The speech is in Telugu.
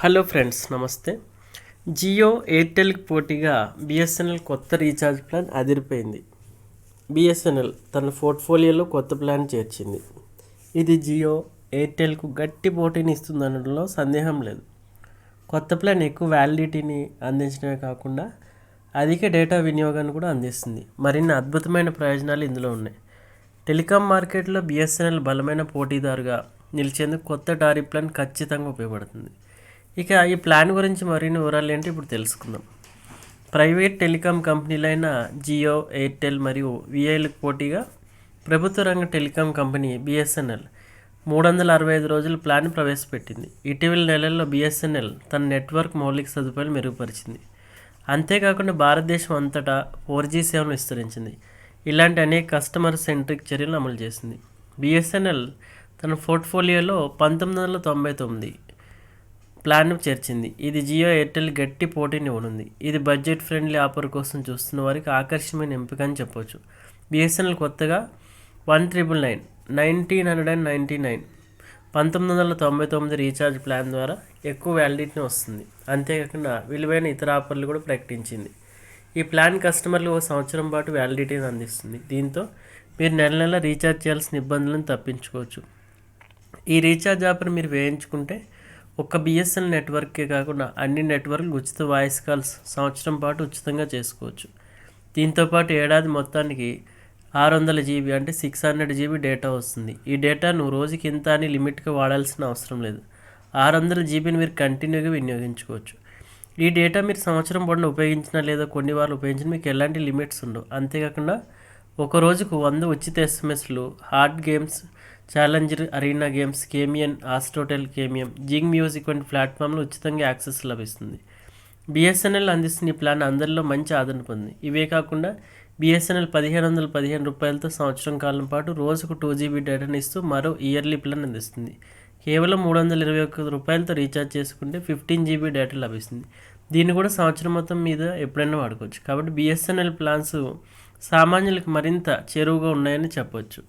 హలో ఫ్రెండ్స్ నమస్తే. జియో ఎయిర్టెల్కి పోటీగా బిఎస్ఎన్ఎల్ కొత్త రీఛార్జ్ ప్లాన్ అదిరిపోయింది. బిఎస్ఎన్ఎల్ తన పోర్ట్ఫోలియోలో కొత్త ప్లాన్ చేర్చింది. ఇది జియో ఎయిర్టెల్కు గట్టి పోటీని ఇస్తుందనడంలో సందేహం లేదు. కొత్త ప్లాన్ ఎక్కువ వ్యాలిడిటీని అందించడమే కాకుండా అధిక డేటా వినియోగాన్ని కూడా అందిస్తుంది. మరిన్ని అద్భుతమైన ప్రయోజనాలు ఇందులో ఉన్నాయి. టెలికాం మార్కెట్లో బిఎస్ఎన్ఎల్ బలమైన పోటీదారుగా నిలిచేందుకు కొత్త టారీ ప్లాన్ ఖచ్చితంగా ఉపయోగపడుతుంది. ఇక ఈ ప్లాన్ గురించి మరిన్ని వివరాలు ఏంటి ఇప్పుడు తెలుసుకుందాం. ప్రైవేట్ టెలికాం కంపెనీలైన జియో ఎయిర్టెల్ మరియు విఐలకు పోటీగా ప్రభుత్వ రంగ టెలికాం కంపెనీ బిఎస్ఎన్ఎల్ మూడు వందల అరవై ఐదు రోజుల ప్లాన్ ప్రవేశపెట్టింది. ఇటీవల నెలల్లో బిఎస్ఎన్ఎల్ తన నెట్వర్క్ మౌలిక సదుపాయాలు మెరుగుపరిచింది. అంతేకాకుండా భారతదేశం అంతటా ఫోర్ జీ సేవను విస్తరించింది. ఇలాంటి అనేక కస్టమర్ సెంట్రిక్ చర్యలు అమలు చేసింది. బిఎస్ఎన్ఎల్ తన పోర్ట్ఫోలియోలో పంతొమ్మిది వందల తొంభై తొమ్మిది ప్లాన్ను చేర్చింది. ఇది జియో ఎయిర్టెల్ గట్టి పోటీని ఉంది ఇది బడ్జెట్ ఫ్రెండ్లీ ఆఫర్ కోసం చూస్తున్న వారికి ఆకర్షణీయమైన ఎంపిక అని చెప్పవచ్చు బిఎస్ఎన్ఎల్ కొత్తగా one triple nine nineteen hundred and ninety nine పంతొమ్మిది వందల తొంభై తొమ్మిది రీఛార్జ్ ప్లాన్ ద్వారా ఎక్కువ వ్యాలిడిటీని వస్తుంది. అంతేకాకుండా విలువైన ఇతర ఆఫర్లు కూడా ప్రకటించింది. ఈ ప్లాన్ కస్టమర్లు ఒక సంవత్సరం పాటు వ్యాలిడిటీని అందిస్తుంది. దీంతో మీరు నెల నెల రీఛార్జ్ చేయాల్సిన ఇబ్బందులను తప్పించుకోవచ్చు. ఈ రీఛార్జ్ ఆఫర్ మీరు వేయించుకుంటే ఒక్క బిఎస్ఎన్ నెట్వర్కే కాకుండా అన్ని నెట్వర్క్లు ఉచిత వాయిస్ కాల్స్ సంవత్సరం పాటు ఉచితంగా చేసుకోవచ్చు. దీంతోపాటు ఏడాది మొత్తానికి ఆరు వందల జీబీ అంటే సిక్స్ హండ్రెడ్ జీబీ డేటా వస్తుంది. ఈ డేటా నువ్వు రోజుకి ఇంత అని లిమిట్గా వాడాల్సిన అవసరం లేదు. ఆరు వందల జీబీని మీరు కంటిన్యూగా వినియోగించుకోవచ్చు. ఈ డేటా మీరు సంవత్సరం పొడిన ఉపయోగించినా లేదా కొన్ని వారాలు ఉపయోగించినా మీకు ఎలాంటి లిమిట్స్ ఉండవు. అంతేకాకుండా ఒక రోజుకు వంద ఉచిత ఎస్ఎంఎస్లు hard games challenger arena games కేమియన్ ఆస్టోటెల్ కేమియం జింగ్ మ్యూజిక్ వంటి ప్లాట్ఫామ్లు ఉచితంగా యాక్సెస్ లభిస్తుంది. బిఎస్ఎన్ఎల్ అందిస్తున్న ఈ ప్లాన్ అందరిలో మంచి ఆదరణ పొంది ఇవే కాకుండా బిఎస్ఎన్ఎల్ పదిహేను వందల పదిహేను రూపాయలతో సంవత్సరం కాలం పాటు రోజుకు టూ జీబీ డేటాను ఇస్తూ మరో ఇయర్లీ ప్లాన్ అందిస్తుంది. కేవలం మూడు వందల ఇరవై ఒక్క రూపాయలతో రీఛార్జ్ చేసుకుంటే ఫిఫ్టీన్ జీబీ డేటా లభిస్తుంది. దీన్ని కూడా సంవత్సరం మొత్తం మీద ఎప్పుడైనా వాడుకోవచ్చు. కాబట్టి బిఎస్ఎన్ఎల్ ప్లాన్స్ సామాన్యులకు మరింత చేరువుగా ఉన్నాయని చెప్పవచ్చు